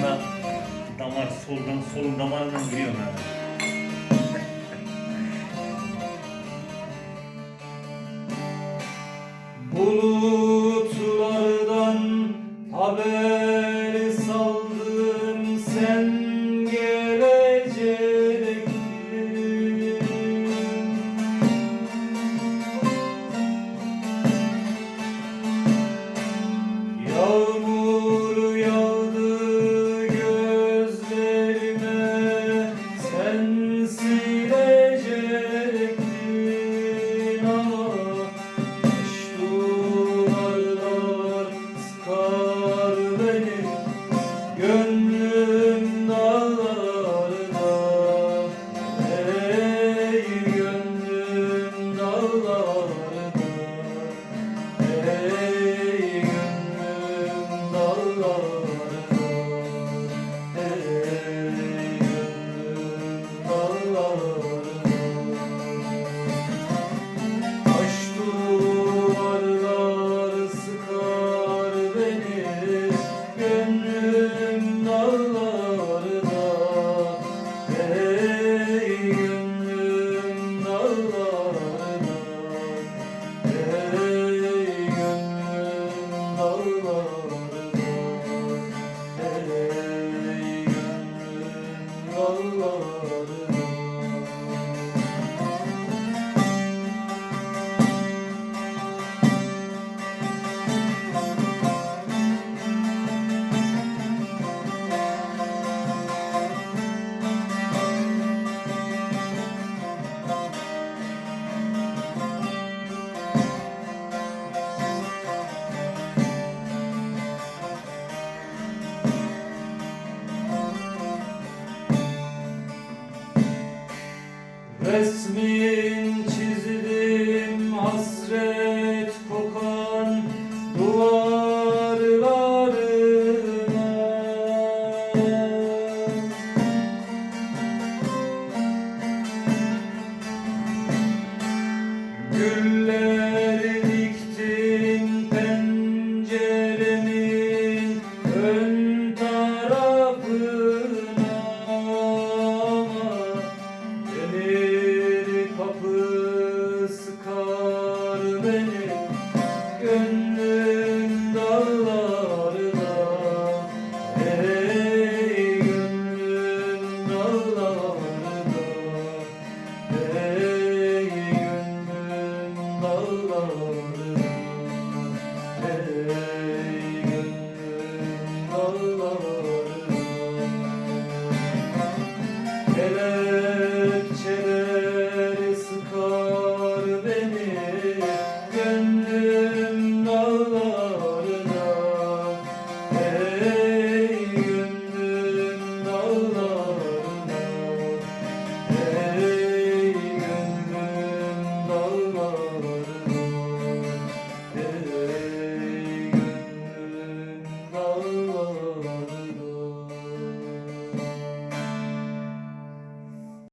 anda damar soldan solun damarından giriyorum yani. Bulur Resmin çizdim hasret kokan duvarlarına. Gül dağları hey. Rainbow.